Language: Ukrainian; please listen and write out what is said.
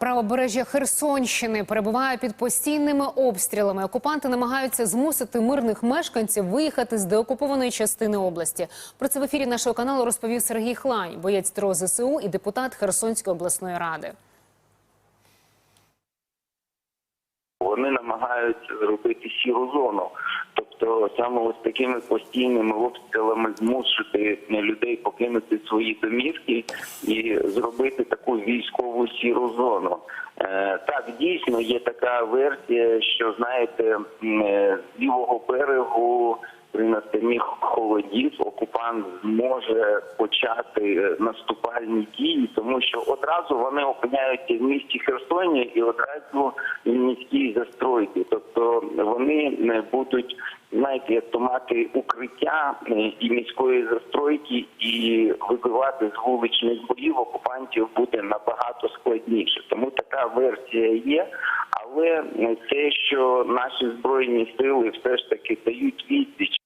Правобережжя Херсонщини перебуває під постійними обстрілами. Окупанти намагаються змусити мирних мешканців виїхати з деокупованої частини області. Про це в ефірі нашого каналу розповів Сергій Хлань, боєць ТРО ЗСУ і депутат Херсонської обласної ради. Вони намагаються зробити сіру зону. Тобто саме ось такими постійними обстрілами змусити людей покинути свої домівки і зробити таку військову сіру зону. Е, так, дійсно є така версія, що знаєте, е, з лівого берегу при настанні холодів окупант зможе почати е, наступальні дії, тому що одразу вони опиняються в місті Херсоні і одразу в міській застройці. Тобто вони не будуть, знаєте, як то мати укриття е, і міської застройки, і вибивати з вуличних боїв окупантів буде набагато складніше. Тому така версія є. Але те, що наші збройні сили все ж таки дають відсіч